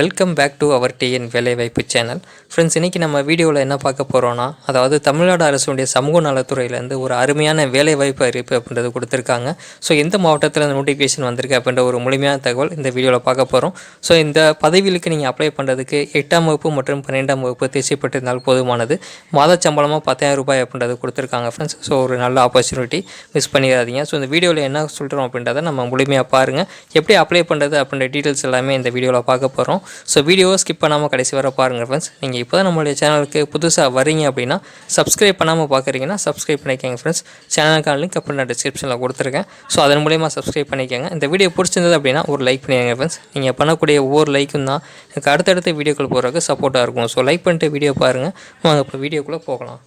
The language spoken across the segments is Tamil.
Welcome back to our TN வேலைவாய்ப்பு சேனல் ஃப்ரெண்ட்ஸ் இன்றைக்கி நம்ம வீடியோவில் என்ன பார்க்க போகிறோன்னா அதாவது தமிழ்நாடு அரசுடைய சமூக நலத்துறையிலேருந்து ஒரு அருமையான வேலைவாய்ப்பு அறிவிப்பு அப்படின்றது கொடுத்துருக்காங்க. ஸோ எந்த மாவட்டத்தில் அந்த நோட்டிஃபிகேஷன் வந்திருக்கு அப்படின்ற ஒரு முழுமையான தகவல் இந்த வீடியோவில் பார்க்க போகிறோம் ஸோ இந்த பதவிகளுக்கு நீங்கள் அப்ளை பண்ணுறதுக்கு எட்டாம் வகுப்பு மற்றும் பன்னெண்டாம் வகுப்பு தேர்ச்சிப்பட்டிருந்தால் போதுமானது. மாத சம்பளமாக பத்தாயிரம் ரூபாய் அப்படின்றது கொடுத்துருக்காங்க ஃப்ரெண்ட்ஸ் ஸோ ஒரு நல்ல ஆப்பர்ச்சுனிட்டி மிஸ் பண்ணிடாதீங்க. ஸோ இந்த வீடியோவில் என்ன சொல்கிறோம் அப்படின்றத நம்ம முழுமையாக பாருங்கள் எப்படி அப்ளை பண்ணுறது அப்படின்ற டீட்டெயில்ஸ் எல்லாமே இந்த வீடியோவில் பார்க்க போகிறோம் ஸோ வீடியோவை ஸ்கிப் பண்ணாமல் கடைசி வர பாருங்கள் ஃப்ரெண்ட்ஸ் நீங்கள் இப்போ தான் நம்மளுடைய சேனலுக்கு புதுசாக வரீங்க அப்படின்னா சப்ஸ்கிரைப் பண்ணாமல் பார்க்குறீங்கன்னா சப்ஸ்கிரைப் பண்ணிக்கோங்க ஃப்ரெண்ட்ஸ் சேனலுக்கான லிங்க் அப்புறம் நான் டிஸ்கிரிப்ஷனில் கொடுத்துருக்கேன். ஸோ அதன் மூலியமாக சப்ஸ்கிரைப் பண்ணிக்கோங்க. இந்த வீடியோ பிடிச்சிருந்தது அப்படின்னா ஒரு லைக் பண்ணிடுங்க ஃப்ரெண்ட்ஸ் நீங்கள் பண்ணக்கூடிய ஒவ்வொரு லைக்கும் தான் எனக்கு அடுத்தடுத்த வீடியோக்கள் போகிறதுக்கு சப்போர்ட்டாக இருக்கும். ஸோ லைக் பண்ணிட்டு வீடியோ பாருங்கள் வாங்க இப்போ வீடியோக்குள்ளே போகலாம்.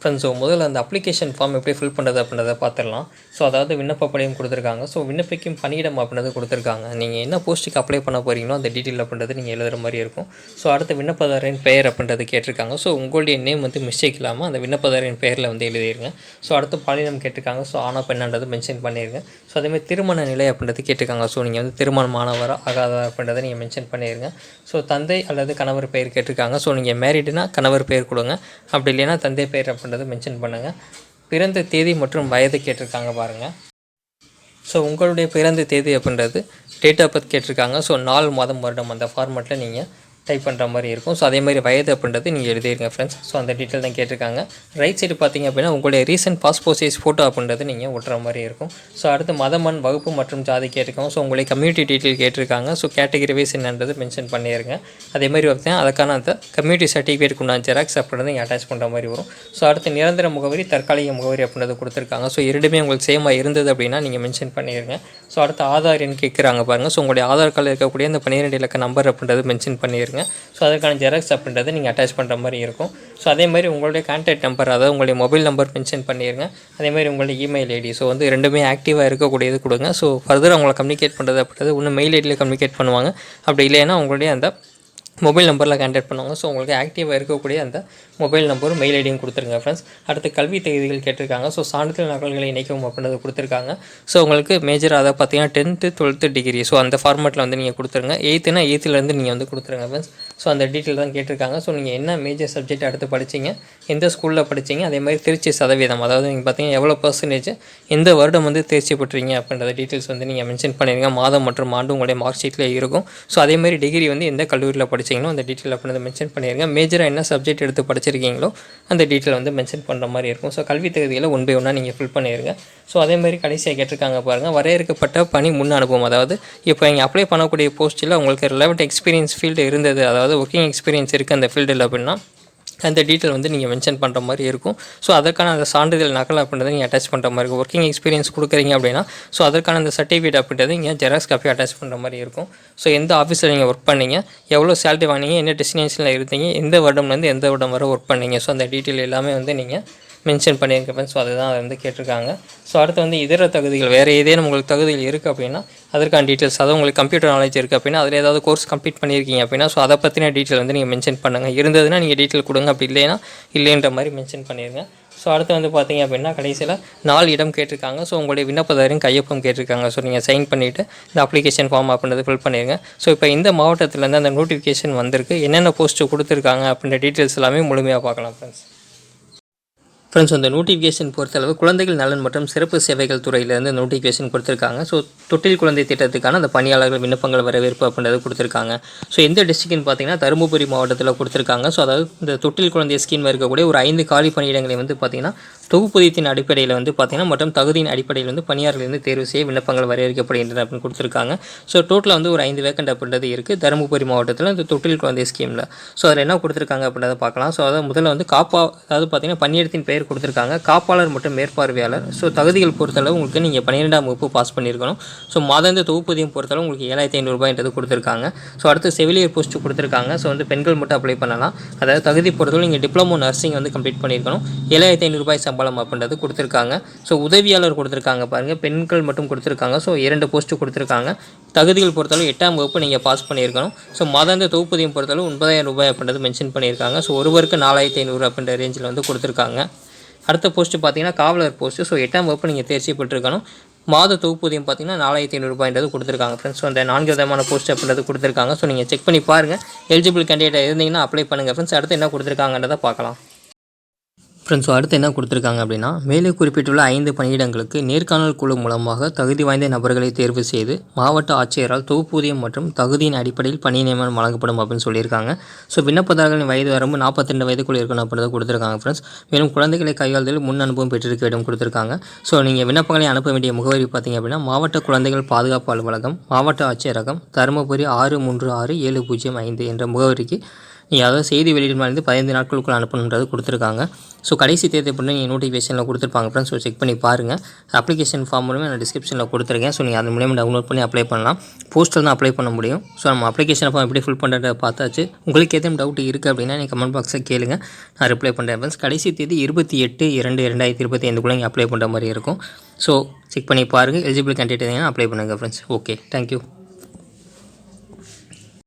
ஃப்ரெண்ட்ஸ் ஸோ முதல்ல அந்த அப்ளிகேஷன் ஃபார்ம் எப்படி ஃபில் பண்ணுறது அப்படின்றத பார்த்துடலாம். ஸோ அதாவது விண்ணப்ப பணியும் கொடுத்துருக்காங்க. ஸோ விண்ணப்பிக்கும் பணியிடம் அப்படின்றது கொடுத்துருக்காங்க. நீங்கள் என்ன போஸ்ட்டுக்கு அப்ளை பண்ண போகிறீங்களோ அந்த டீட்டெயில் அப்படின்றது நீங்கள் எழுதுகிற மாதிரி இருக்கும். ஸோ அடுத்த விண்ணப்பதாரின் பெயர் அப்படின்றது கேட்டிருக்காங்க. ஸோ உங்களுடைய நேம் வந்து மிஸ்டேக் இல்லாமல் அந்த விண்ணப்பதாரின் பெயரில் வந்து எழுதிருங்க. ஸோ அடுத்து பாலினம் கேட்டிருக்காங்க. ஸோ ஆனா பெண்ணான்றது மென்ஷன் பண்ணிடுங்க ஸோ அதேமாதிரி திருமண நிலை அப்படின்றது கேட்டிருக்காங்க. ஸோ நீங்கள் வந்து திருமணமானவரா ஆகாதவர் அப்படின்றத நீங்கள் மென்ஷன் பண்ணிடுங்க ஸோ தந்தை அல்லது கணவர் பெயர் கேட்டிருக்காங்க. ஸோ நீங்கள் மேரிடுனா கணவர் பெயர் கொடுங்க. அப்படி இல்லைன்னா தந்தை பெயர் அப்படின்றத மென்ஷன் பண்ணுங்கள் பிறந்த தேதி மற்றும் வயது கேட்டிருக்காங்க பாருங்கள் ஸோ உங்களுடைய பிறந்த தேதி அப்படின்றது டேட் ஆஃப் பர்த் கேட்டிருக்காங்க. ஸோ நாலு மாதம் வருடம் அந்த ஃபார்மெட்டில் நீங்கள் டைப் பண்ணுற மாதிரி இருக்கும். ஸோ அதே மாதிரி வயது அப்படின்றது நீங்கள் எழுதிருங்க ஃப்ரெண்ட்ஸ் ஸோ அந்த டீட்டெயில் தான் கேட்டிருக்காங்க. ரைட் சைடு பார்த்தீங்க அப்படின்னா உங்களுடைய ரீசன்ட் பாஸ்போர்ட் சைஸ் ஃபோட்டோ அப்படின்றது நீங்கள் ஒட்டுற மாதிரி இருக்கும். ஸோ அடுத்து மதமன் வகுப்பு மற்றும் ஜாதி கேட்டிருக்காங்க. ஸோ உங்களுடைய கம்யூனிட்டி டீட்டெயில் கேட்டிருக்காங்க. ஸோ கேட்டகரி வைஸ் என்னன்றது மென்ஷன் பண்ணிடுங்க அதே மாதிரி பார்த்தீங்கன்னா அதுக்கான அந்த கம்யூனிட்டி சர்டிஃபிகேட் கொண்டாந்து ஜெராக்ஸ் அப்படின்றது நீங்கள் அட்டாச் பண்ணுற மாதிரி வரும். ஸோ அடுத்து நிரந்தர முகவரி தற்காலிக முகவரி அப்படின்றது கொடுத்துருக்காங்க. ஸோ இரண்டுமே உங்களுக்கு சேமாக இருந்தது அப்படின்னா நீங்கள் மென்ஷன் பண்ணிடுங்க ஸோ அடுத்து ஆதார் எண் கேட்குறாங்க பாருங்கள் ஸோ உங்களுடைய ஆதார் கார்டில் இருக்கக்கூடிய அந்த பன்னிரெண்டு இலக்க நம்பர் அப்படின்றது மென்ஷன் பண்ணிடுங்க ஸோ அதற்கான ஜெராக்ஸ் அப்படின்றத நீங்கள் அட்டாச் பண்ணுற மாதிரி இருக்கும். ஸோ அதே மாதிரி உங்களுடைய கான்டாக்ட் நம்பர் அதாவது உங்களுடைய மொபைல் நம்பர் மென்ஷன் பண்ணிடுங்க அதே மாதிரி உங்களுடைய இமெயில் ஐடி ஸோ வந்து ரெண்டுமே ஆக்டிவாக இருக்கக்கூடியது கொடுங்க. ஸோ ஃபர்தர் அவங்கள கம்யூனிகேட் பண்ணுறது அப்படின்றது இன்னும் மெயில் ஐடியில் கம்யூனிகேட் பண்ணுவாங்க. அப்படி இல்லைன்னா உங்களுடைய அந்த மொபைல் நம்பரில் கான்டாக்ட் பண்ணுவாங்க. ஸோ உங்களுக்கு ஆக்டிவாக இருக்கக்கூடிய அந்த மொபைல் நம்பரும் மெயில் ஐடியும் கொடுத்துருங்க ஃப்ரெண்ட்ஸ் அடுத்து கல்வி தகுதிகள் கேட்டிருக்காங்க. ஸோ சான்றிதழ் நகல்களை இணைக்கவும் அப்படின்றது கொடுத்துருக்காங்க. ஸோ உங்களுக்கு மேஜர் அதை பார்த்தீங்கன்னா டென்த்து டுவெல்த்து டிகிரி ஸோ அந்த ஃபார்மேட்டில் வந்து நீங்கள் கொடுத்துருங்க. எயித்துனா எயித்துலேருந்து நீங்கள் வந்து கொடுத்துருங்க ஃப்ரெண்ட்ஸ் ஸோ அந்த டீட்டெயில் தான் கேட்டிருக்காங்க. ஸோ நீங்கள் என்ன மேஜர் சப்ஜெக்ட் அடுத்து படிச்சீங்க? எந்த ஸ்கூலில் படிச்சீங்க? அதே மாதிரி திருச்சி சதவீதம். அதாவது நீங்கள் பார்த்தீங்கன்னா எவ்வளோ பர்சன்டேஜ் எந்த வருடம் வந்து தேர்ச்சி பெற்றீங்க அப்படின்றத டீட்டெயில்ஸ் வந்து நீங்கள் மென்ஷன் பண்ணிடுங்க மாதம் மற்றும் ஆண்டு உங்களுடைய மார்க் ஷீட்டில் இருக்கும். ஸோ அதே மாதிரி டிகிரி வந்து எந்த கல்லூரியில் படிச்சீங்களோ அந்த டீட்டெயில் அப்படின்றத மென்ஷன் பண்ணிடுங்க மேஜராக என்ன சப்ஜெக்ட் எடுத்து படிச்சிருக்கீங்களோ அந்த டீட்டெயில் வந்து மென்ஷன் பண்ணுற மாதிரி இருக்கும். ஸோ கல்வி தகுதியில் ஒன் பை ஒன்றா நீங்கள் ஃபில் பண்ணிடுங்க ஸோ அதே மாதிரி கடைசியாக கேட்டிருக்காங்க பாருங்கள் வரையறுக்கப்பட்ட பணி முன் அனுபவம். அதாவது இப்போ நீங்கள் அப்ளை பண்ணக்கூடிய போஸ்ட்டில் உங்களுக்கு ரிலவெண்ட் எக்ஸ்பீரியன்ஸ் ஃபீல்டு இருந்தது. அதாவது அதாவது ஒர்க்கிங் எக்ஸ்பீரியன்ஸ் இருக்குது அந்த ஃபீல்டில் அப்படின்னா அந்த டீட்டெயில் வந்து நீங்கள் மென்ஷன் பண்ணுற மாதிரி இருக்கும். ஸோ அதற்கான அந்த சான்றிதழ் நகல் அப்படின்றத நீங்கள் அட்டாச் பண்ணுற மாதிரி இருக்கும். ஒர்க்கிங் எக்ஸ்பீரியன்ஸ் கொடுக்குறீங்க அப்படின்னா ஸோ அதற்கான அந்த சர்டிஃபிகேட் அப்படின்றது நீங்கள் ஜெராக்ஸ் காப்பி அட்டாச் பண்ணுற மாதிரி இருக்கும். ஸோ எந்த ஆஃபீஸில் நீங்கள் ஒர்க் பண்ணீங்க எவ்வளோ சேலரி வாங்கினீங்க என்ன டெஸ்டினேஷனில் இருந்தீங்க எந்த வருடம்லேருந்து எந்த வருடம் வரை ஒர்க் பண்ணீங்க? ஸோ அந்த டீட்டெயில் எல்லாமே வந்து நீங்கள் மென்ஷன் பண்ணியிருக்கேன். ஸோ அதுதான் அதை வந்து கேட்டிருக்காங்க. ஸோ அடுத்து வந்து இதர தகுதிகள் வேறு ஏதேனும் உங்களுக்கு தகுதிகள் இருக்குது அப்படின்னா அதற்கான டீட்டெயில்ஸ் அதாவது உங்களுக்கு கம்ப்யூட்டர் நாலேஜ் இருக்குது அப்படின்னா அதில் ஏதாவது கோர்ஸ் கம்ப்ளீட் பண்ணியிருக்கீங்க அப்படின்னா ஸோ அதை பற்றின டீட்டெயில் வந்து நீங்கள் மென்ஷன் பண்ணுங்கள் இருந்ததுன்னா நீங்கள் டீட்டெயில் கொடுங்க. அப்படி இல்லைன்னா இல்லைன்ற மாதிரி மென்ஷன் பண்ணிடுங்க ஸோ அடுத்து வந்து பார்த்தீங்க அப்படின்னா கடைசியில் நாலு இடம் கேட்டிருக்காங்க. ஸோ உங்களுடைய விண்ணப்பதாரின் கையொப்பம் கேட்டிருக்காங்க. ஸோ நீங்கள் சைன் பண்ணிவிட்டு இந்த அப்ளிகேஷன் ஃபார்ம் அப்படின்றது ஃபில் பண்ணிடுங்க ஸோ இப்போ இந்த மாவட்டத்துலேருந்து அந்த நோட்டிஃபிகேஷன் வந்திருக்கு. என்னென்ன போஸ்ட்டு கொடுத்துருக்காங்க அப்படின்ற டீட்டெயில்ஸ் எல்லாமே முழுமையாக பார்க்கலாம் ஃப்ரெண்ட்ஸ் ஃப்ரெண்ட்ஸ் அந்த நோட்டிஃபிகேஷன் பொறுத்தளவு குழந்தைகள் நலன் மற்றும் சிறப்பு சேவைகள் துறையிலேருந்து நோட்டிஃபிகேஷன் கொடுத்துருக்காங்க. ஸோ தொட்டில் குழந்தை திட்டத்துக்கான அந்த பணியாளர்கள் விண்ணப்பங்கள் வரவேற்பு அப்படின்றது கொடுத்துருக்காங்க. ஸோ எந்த டிஸ்ட்ரிக்ட்னு பார்த்தீங்கன்னா தருமபுரி மாவட்டத்தில் கொடுத்துருக்காங்க. ஸோ அதாவது இந்த தொட்டில் குழந்தை ஸ்கீம் இருக்கக்கூடிய ஒரு ஐந்து காலி பணியிடங்களை வந்து பார்த்திங்கன்னா தொகுப்பூதியத்தின் அடிப்படையில் வந்து பார்த்திங்கன்னா மற்றும் தகுதியின் அடிப்படையில் வந்து பணியாளர்கள் வந்து தேர்வு செய்ய விண்ணப்பங்கள் வரையறுக்கப்படுகின்றன அப்படின்னு கொடுத்துருக்காங்க. ஸோ டோட்டலாக வந்து ஒரு ஐந்து வேக்கண்ட் அப்படின்றது இருக்குது தருமபுரி மாவட்டத்தில் இந்த தொட்டில் குழந்தை ஸ்கீமில் ஸோ அதில் என்ன கொடுத்துருக்காங்க அப்படின்றத பார்க்கலாம். ஸோ அதாவது முதல்ல வந்து காப்பா அதாவது பார்த்திங்கன்னா பணியிடத்தின் பெயர் கொடுத்துருக்காங்க. காப்பாளர் மற்றும் மேற்பார்வையாளர். ஸோ தகுதிகள் பொறுத்தளவு உங்களுக்கு நீங்கள் பன்னிரெண்டாம் வகுப்பு பாஸ் பண்ணியிருக்கணும். ஸோ மாதாந்த தொகுப்பூதியம் பொறுத்தளவு உங்களுக்கு ஏழாயிரத்தி ஐநூறுபாய்ன்றது கொடுத்துருக்காங்க. ஸோ அடுத்து செவிலியர் போஸ்ட்டு கொடுத்துருக்காங்க. ஸோ வந்து பெண்கள் மட்டும் அப்ளை பண்ணலாம். அதாவது தகுதி பொறுத்தளவு நீங்கள் டிப்ளமோ நர்சிங் வந்து கம்ப்ளீட் பண்ணியிருக்கணும். ஏழாயிரத்தி ஐநூறுபாய் சம்பளம் அப்படின்றது கொடுத்துருக்காங்க. ஸோ உதவியாளர் கொடுத்துருக்காங்க பாருங்கள் பெண்கள் மட்டும் கொடுத்துருக்காங்க. ஸோ இரண்டு போஸ்ட்டு கொடுத்துருக்காங்க. தகுதிகள் பொறுத்தளவு எட்டாம் வகுப்பு நீங்கள் பாஸ் பண்ணியிருக்கணும். ஸோ மாதாந்த தொகுப்பதியம் பொறுத்தளவு ஒன்பதாயிரம் ரூபாய் அப்படின்றது மென்ஷன் பண்ணியிருக்காங்க. ஸோ ஒருவருக்கு நாலாயிரத்தி ஐநூறு அப்படின்ற ரேஞ்சில் வந்து கொடுத்துருக்காங்க. அடுத்த போஸ்ட்டு பார்த்தீங்கன்னா காவலர் போஸ்ட்டு ஸோ எட்டாம் வகுப்பு நீங்கள் தேர்ச்சி பெற்றிருக்கணும். மாத தொகுப்பூதியம் பார்த்தீங்கன்னா நாலாயிரத்தி ஐநூறுரூபான்றது கொடுத்துருக்காங்க ஃப்ரெண்ட்ஸ் ஸோ அந்த நான்கு விதமான போஸ்ட் அப்படின்றது கொடுத்துருக்காங்க. ஸோ நீங்கள் செக் பண்ணி பாருங்கள் எலிஜிபிள் கேண்டிடேட் இருந்தீங்கன்னா அப்ளை பண்ணுங்கள் ஃப்ரெண்ட்ஸ் அடுத்து என்ன கொடுத்துருக்காங்கன்றதை பார்க்கலாம். ஃப்ரெண்ட்ஸ் அடுத்து என்ன கொடுத்துருக்காங்க அப்படின்னா மேலே குறிப்பிட்டுள்ள ஐந்து பணியிடங்களுக்கு நேர்காணல் குழு மூலமாக தகுதி வாய்ந்த நபர்களை தேர்வு செய்து மாவட்ட ஆட்சியரால் தொகுப்பூதியம் மற்றும் தகுதியின் அடிப்படையில் பணி நியமனம் வழங்கப்படும் அப்படின்னு சொல்லியிருக்காங்க. ஸோ விண்ணப்பதாரர்களின் வயது வரம்பு நாற்பத்தி ரெண்டு வயதுக்குள் இருக்கணும் அப்படின்றத கொடுத்துருக்காங்க ஃப்ரெண்ட்ஸ் மேலும் குழந்தைகளை கையாளுதல் முன் அனுபவம் பெற்றிருக்க வேண்டும் கொடுத்துருக்காங்க. ஸோ நீங்கள் விண்ணப்பங்களை அனுப்ப வேண்டிய முகவரி பார்த்தீங்க அப்படின்னா மாவட்ட குழந்தைகள் பாதுகாப்பு அலுவலகம் மாவட்ட ஆட்சியரகம் தருமபுரி ஆறு மூன்று ஆறு ஏழு பூஜ்ஜியம் ஐந்து என்ற முகவரிக்கு அதாவது செய்தி வெளியிடமாலேருந்து பதினைந்து நாட்களுக்குள் அனுப்பணுன்றது கொடுத்துருக்காங்க. ஸோ கடைசி தேதி பண்ணி நீங்கள் நோட்டிஃபிகேஷனில் கொடுத்துருப்பாங்க. ஃப்ரெண்ட்ஸ் ஸோ செக் பண்ணி பாருங்கள் அப்ளிகேஷன் ஃபார்ம் மூலமே நான் டிஸ்கிரிப்ஷனில் கொடுத்துருக்கேன். ஸோ நீங்கள் அது மூலியமாக டவுன்லோட் பண்ணி அப்ளை பண்ணலாம். போஸ்ட்டில் தான் அப்ளை பண்ண முடியும். ஸோ நம்ம அப்ளிகேஷன் ஃபார்ம் எப்படி ஃபில் பண்ணுறத பார்த்தாச்சு. உங்களுக்கு எதுவும் டவுட் இருக்குது அப்படின்னா நீங்கள் கமெண்ட் பாக்ஸில் கேளுங்க. நான் ரிப்ளை பண்ணுறேன் ஃப்ரெண்ட்ஸ் கடைசி தேதி இருபத்தி எட்டு இரண்டு ரெண்டாயிரத்தி இருபத்தி ஐந்துக்குள்ளே நீங்கள் அப்ளை பண்ணுற மாதிரி இருக்கும். ஸோ செக் பண்ணி பாருங்கள் எலிஜிபிள் கேண்டிடேட் அப்ளை பண்ணுங்கள் ஃப்ரெண்ட்ஸ் ஓகே தேங்க்யூ